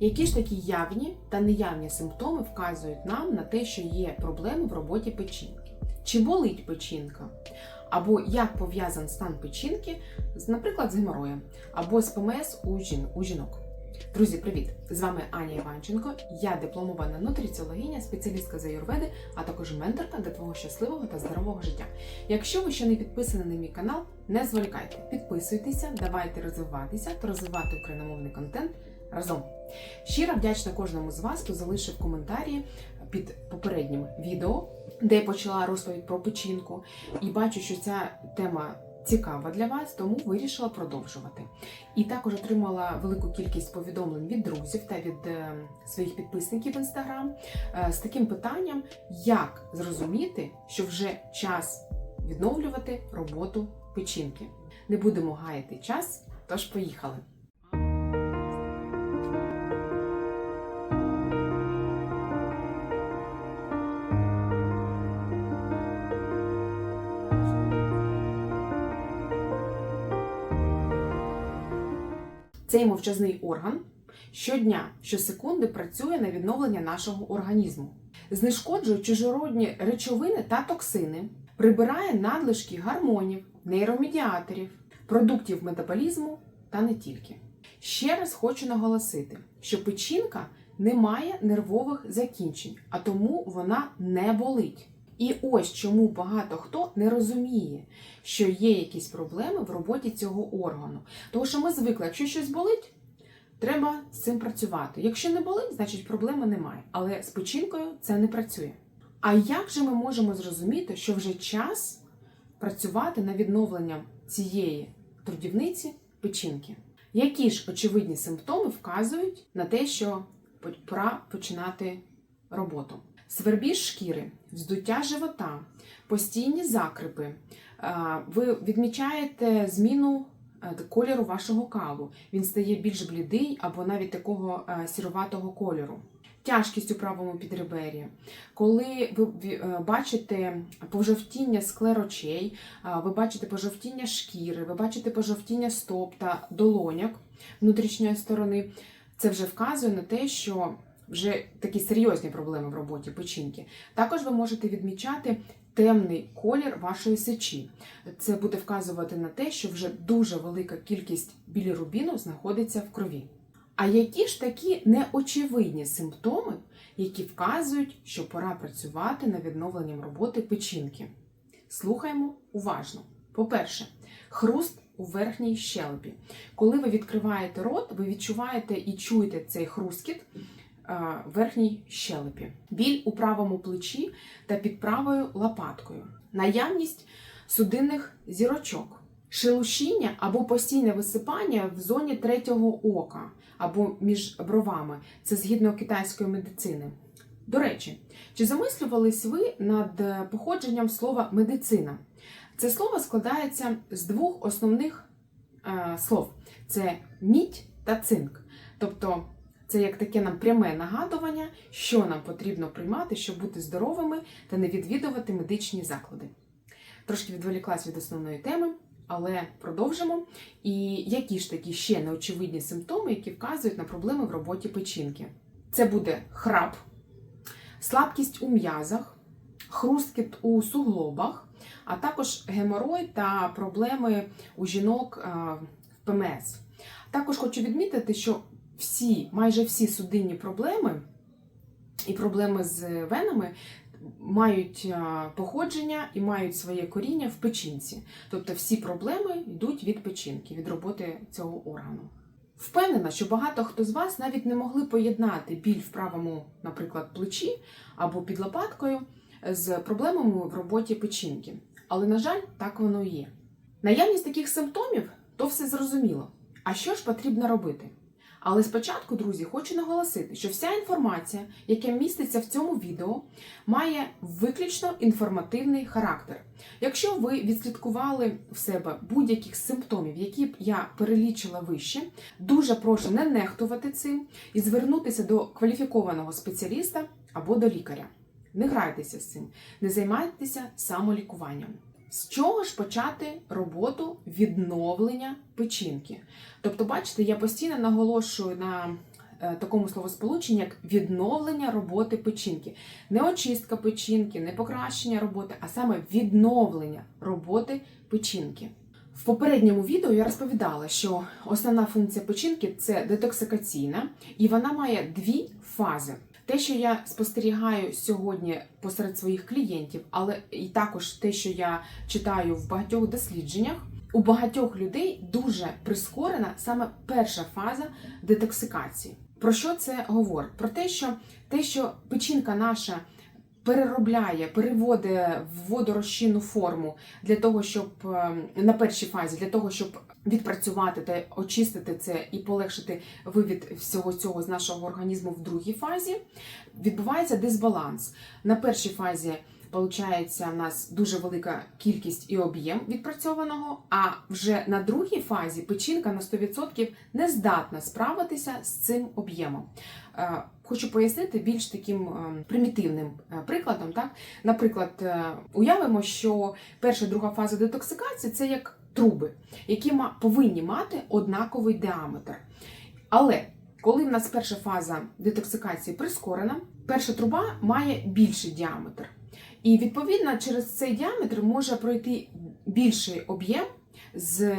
Які ж такі явні та неявні симптоми вказують нам на те, що є проблеми в роботі печінки? Чи болить печінка? Або як пов'язан стан печінки, наприклад, з геморроєм, або з ПМС у, жін, у жінок? Друзі, привіт! З вами Аня Іванченко. Я дипломована нутриціологиня, спеціалістка з аюрведи, а також менторка для твого щасливого та здорового життя. Якщо ви ще не підписані на мій канал, не зволікайте, підписуйтеся, давайте розвиватися та розвивати україномовний контент разом. Щиро вдячна кожному з вас, хто залишив коментарі під попереднім відео, де я почала розповідь про печінку, і бачу, що ця тема цікава для вас, тому вирішила продовжувати. І також отримала велику кількість повідомлень від друзів та від е, своїх підписників в інстаграм е, з таким питанням, як зрозуміти, що вже час відновлювати роботу печінки. Не будемо гаяти час, тож поїхали. Цей мовчазний орган щодня, щосекунди працює на відновлення нашого організму, знешкоджує чужородні речовини та токсини, прибирає надлишки гормонів, нейромедіаторів, продуктів метаболізму та не тільки. Ще раз хочу наголосити, що печінка не має нервових закінчень, а тому вона не болить. І ось чому багато хто не розуміє, що є якісь проблеми в роботі цього органу. Тому що ми звикли, якщо щось болить, треба з цим працювати. Якщо не болить, значить проблеми немає. Але з печінкою це не працює. А як же ми можемо зрозуміти, що вже час працювати на відновлення цієї трудівниці печінки? Які ж очевидні симптоми вказують на те, що пора починати роботу? Свербіж шкіри, вздуття живота, постійні закрипи. Ви відмічаєте зміну е, кольору вашого калу. Він стає більш блідий або навіть такого е, сіроватого кольору. Тяжкість у правому підребер'ї. Коли ви е, бачите пожовтіння склерочей, ви бачите пожовтіння шкіри, ви бачите пожовтіння стоп та долоняк внутрішньої сторони, це вже вказує на те, що вже такі серйозні проблеми в роботі печінки. Також ви можете відмічати темний колір вашої сечі. Це буде вказувати на те, що вже дуже велика кількість білірубіну знаходиться в крові. А які ж такі неочевидні симптоми, які вказують, що пора працювати над відновленням роботи печінки? Слухаємо уважно. По-перше, хруст у верхній щелепі. Коли ви відкриваєте рот, ви відчуваєте і чуєте цей хрускіт верхній щелепі, біль у правому плечі та під правою лопаткою, наявність судинних зірочок, шелушіння або постійне висипання в зоні третього ока або між бровами. Це згідно китайської медицини. До речі, чи замислювались ви над походженням слова медицина? Це слово складається з двох основних е, слов: це мідь та цинк. Тобто це як таке нам пряме нагадування, що нам потрібно приймати, щоб бути здоровими та не відвідувати медичні заклади. Трошки відволіклась від основної теми, але продовжимо. І які ж такі ще неочевидні симптоми, які вказують на проблеми в роботі печінки? Це буде храп, слабкість у м'язах, хрусткіт у суглобах, а також геморой та проблеми у жінок в ПМС. Також хочу відмітити, що всі, майже всі судинні проблеми і проблеми з венами мають походження і мають своє коріння в печінці. Тобто всі проблеми йдуть від печінки, від роботи цього органу. Впевнена, що багато хто з вас навіть не могли поєднати біль в правому, наприклад, плечі або під лопаткою з проблемами в роботі печінки. Але, на жаль, так воно і є. Наявність таких симптомів то все зрозуміло. А що ж потрібно робити? Але спочатку, друзі, хочу наголосити, що вся інформація, яка міститься в цьому відео, має виключно інформативний характер. Якщо ви відслідкували в себе будь-яких симптомів, які б я перелічила вище, дуже прошу не нехтувати цим і звернутися до кваліфікованого спеціаліста або до лікаря. Не грайтеся з цим, не займайтеся самолікуванням. З чого ж почати роботу відновлення печінки? Тобто, бачите, я постійно наголошую на е, такому словосполученні, як відновлення роботи печінки. Не очистка печінки, не покращення роботи, а саме відновлення роботи печінки. В попередньому відео я розповідала, що основна функція печінки це детоксикаційна, і вона має дві фази. Те, що я спостерігаю сьогодні посеред своїх клієнтів, але і також те, що я читаю в багатьох дослідженнях, у багатьох людей дуже прискорена саме перша фаза детоксикації. Про що це говорить? Про те, що те, що печінка наша переробляє, переводить в водорозчинну форму для того, щоб е, на першій фазі, для того, щоб відпрацювати та очистити це і полегшити вивід всього цього з нашого організму в другій фазі, відбувається дисбаланс. На першій фазі Получається, у нас дуже велика кількість і об'єм відпрацьованого, а вже на другій фазі печінка на 100% не здатна справитися з цим об'ємом. Е, Хочу пояснити більш таким е, примітивним е, прикладом. Так? Наприклад, уявимо, що перша друга фаза детоксикації це як труби, які повинні мати однаковий діаметр. Але коли в нас перша фаза детоксикації прискорена, перша труба має більший діаметр. І відповідно через цей діаметр може пройти більший об'єм з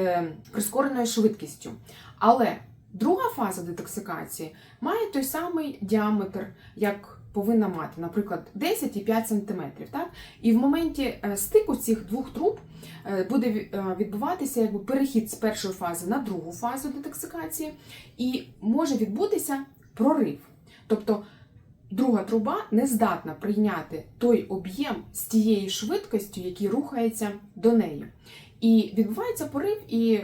прискореною швидкістю. Але друга фаза детоксикації має той самий діаметр, як повинна мати, наприклад, 10,5 см. Так? І в моменті е, стику цих двох труб е, буде е, відбуватися якби перехід з першої фази на другу фазу детоксикації, і може відбутися прорив. Тобто друга труба не здатна прийняти той об'єм з тією швидкістю, який рухається до неї. І відбувається порив і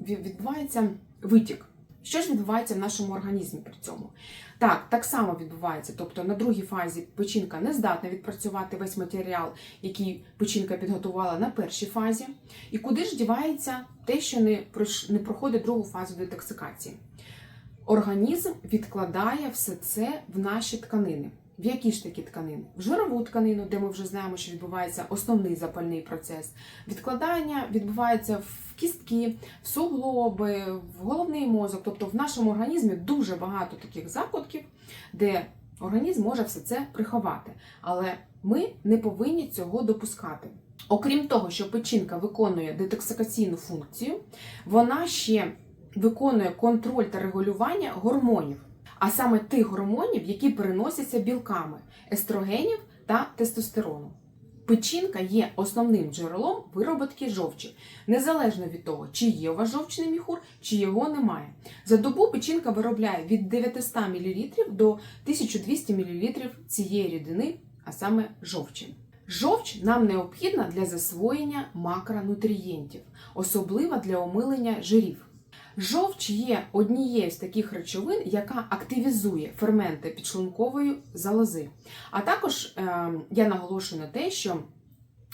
відбувається витік. Що ж відбувається в нашому організмі при цьому? Так, так само відбувається. Тобто на другій фазі печінка не здатна відпрацювати весь матеріал, який печінка підготувала на першій фазі. І куди ж дівається те, що не, проходить другу фазу детоксикації? Організм відкладає все це в наші тканини. В які ж такі тканини? В жирову тканину, де ми вже знаємо, що відбувається основний запальний процес. Відкладання відбувається в кістки, в суглоби, в головний мозок. Тобто в нашому організмі дуже багато таких закутків, де організм може все це приховати. Але ми не повинні цього допускати. Окрім того, що печінка виконує детоксикаційну функцію, вона ще виконує контроль та регулювання гормонів, а саме тих гормонів, які переносяться білками естрогенів та тестостерону. Печінка є основним джерелом вироботки жовчі, незалежно від того, чи є у вас жовчний міхур, чи його немає. За добу печінка виробляє від 900 мл до 1200 мл цієї рідини, а саме жовчі. Жовч нам необхідна для засвоєння макронутрієнтів, особливо для омилення жирів. Жовч є однією з таких речовин, яка активізує ферменти підшлункової залози. А також е, я наголошую на те, що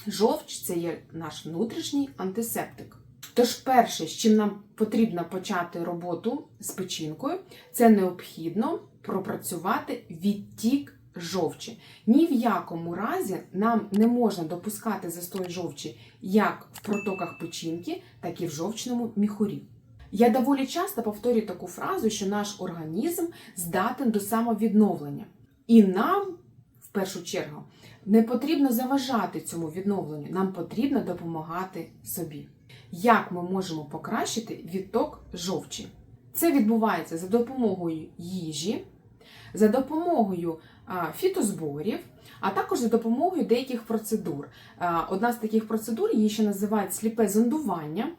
жовч це є наш внутрішній антисептик. Тож, перше, з чим нам потрібно почати роботу з печінкою, це необхідно пропрацювати відтік жовчі. Ні в якому разі нам не можна допускати застой жовчі як в протоках печінки, так і в жовчному міхурі. Я доволі часто повторюю таку фразу, що наш організм здатен до самовідновлення. І нам, в першу чергу, не потрібно заважати цьому відновленню, нам потрібно допомагати собі. Як ми можемо покращити відток жовчі? Це відбувається за допомогою їжі, за допомогою фітозборів, а також за допомогою деяких процедур. Одна з таких процедур її ще називають сліпе зондування.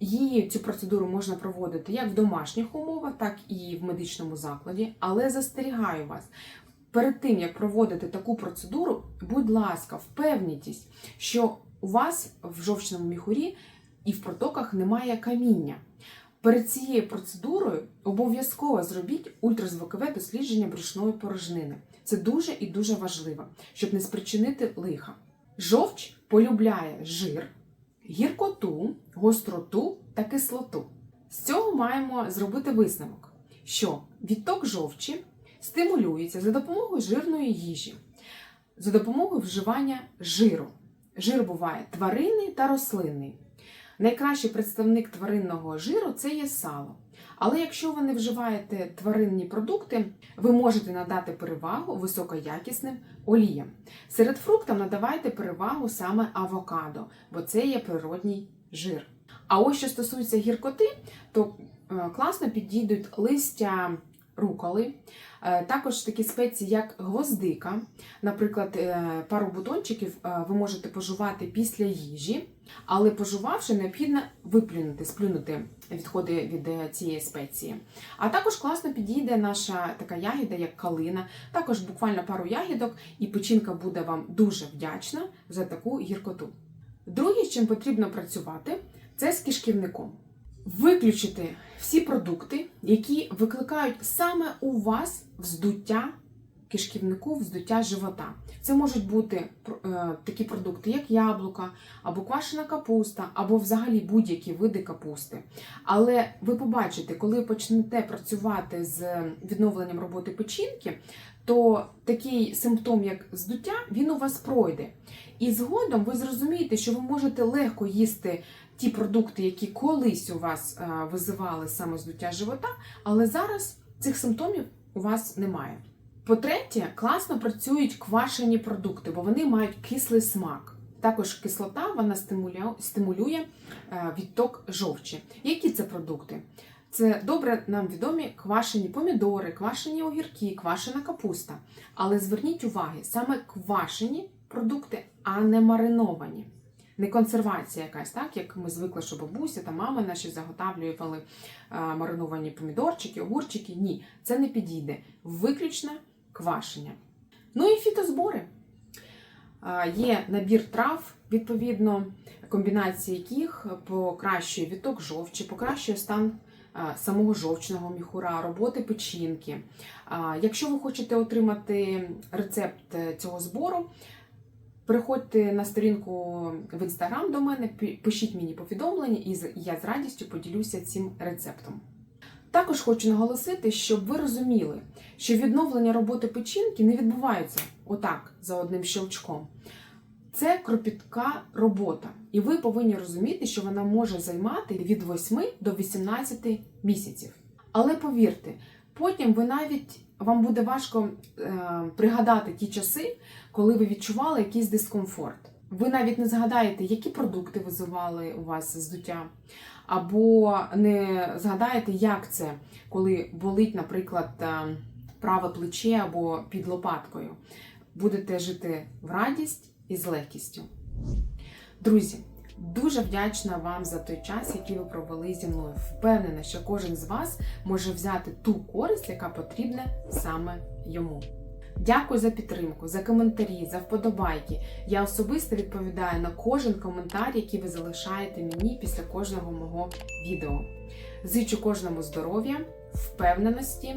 Її цю процедуру можна проводити як в домашніх умовах, так і в медичному закладі. Але застерігаю вас, перед тим як проводити таку процедуру, будь ласка, впевнітесь, що у вас в жовчному міхурі і в протоках немає каміння. Перед цією процедурою обов'язково зробіть ультразвукове дослідження брюшної порожнини. Це дуже і дуже важливо, щоб не спричинити лиха. Жовч полюбляє жир, гіркоту, гостроту та кислоту. З цього маємо зробити висновок, що відток жовчі стимулюється за допомогою жирної їжі, за допомогою вживання жиру. Жир буває тваринний та рослинний. Найкращий представник тваринного жиру це є сало. Але якщо ви не вживаєте тваринні продукти, ви можете надати перевагу високоякісним оліям. Серед фруктів надавайте перевагу саме авокадо, бо це є природній жир. А ось що стосується гіркоти, то е, класно підійдуть листя руколи, е, також такі спеції, як гвоздика. Наприклад, е, пару бутончиків е, ви можете пожувати після їжі, але пожувавши, необхідно виплюнути, сплюнути відходи від цієї спеції. А також класно підійде наша така ягіда, як калина, також буквально пару ягідок, і печінка буде вам дуже вдячна за таку гіркоту. Друге, з чим потрібно працювати, це з кишківником. Виключити всі продукти, які викликають саме у вас вздуття кишківнику, вздуття живота. Це можуть бути е, такі продукти, як яблука, або квашена капуста, або взагалі будь-які види капусти. Але ви побачите, коли почнете працювати з відновленням роботи печінки, то такий симптом, як здуття, він у вас пройде. І згодом ви зрозумієте, що ви можете легко їсти ті продукти, які колись у вас е, визивали саме здуття живота, але зараз цих симптомів у вас немає. По-третє, класно працюють квашені продукти, бо вони мають кислий смак. Також кислота вона стимулює, е, відток жовчі. Які це продукти? Це добре нам відомі квашені помідори, квашені огірки, квашена капуста. Але зверніть увагу, саме квашені продукти, а не мариновані. Не консервація якась, так як ми звикли, що бабуся та мама наші заготавлювали е, мариновані помідорчики, огурчики. Ні, це не підійде. Виключно квашення. Ну і фітозбори. Є набір трав, відповідно, комбінації яких покращує відток жовчі, покращує стан самого жовчного міхура, роботи печінки. Якщо ви хочете отримати рецепт е, цього збору, Приходьте на сторінку в інстаграм до мене, пишіть мені повідомлення, і я з радістю поділюся цим рецептом. Також хочу наголосити, щоб ви розуміли, що відновлення роботи печінки не відбувається отак за одним щелчком. Це кропітка робота, і ви повинні розуміти, що вона може займати від 8 до 18 місяців. Але повірте, потім ви навіть вам буде важко е, пригадати ті часи, коли ви відчували якийсь дискомфорт. Ви навіть не згадаєте, які продукти визивали у вас здуття, або не згадаєте, як це, коли болить, наприклад, е, праве плече або під лопаткою. Будете жити в радість і з легкістю. Друзі, дуже вдячна вам за той час, який ви провели зі мною. Впевнена, що кожен з вас може взяти ту користь, яка потрібна саме йому. Дякую за підтримку, за коментарі, за вподобайки. Я особисто відповідаю на кожен коментар, який ви залишаєте мені після кожного мого відео. Зичу кожному здоров'я, впевненості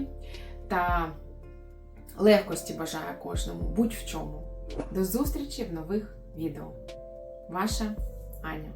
та легкості бажаю кожному, будь в чому. До зустрічі в нових відео. Ваша Аня.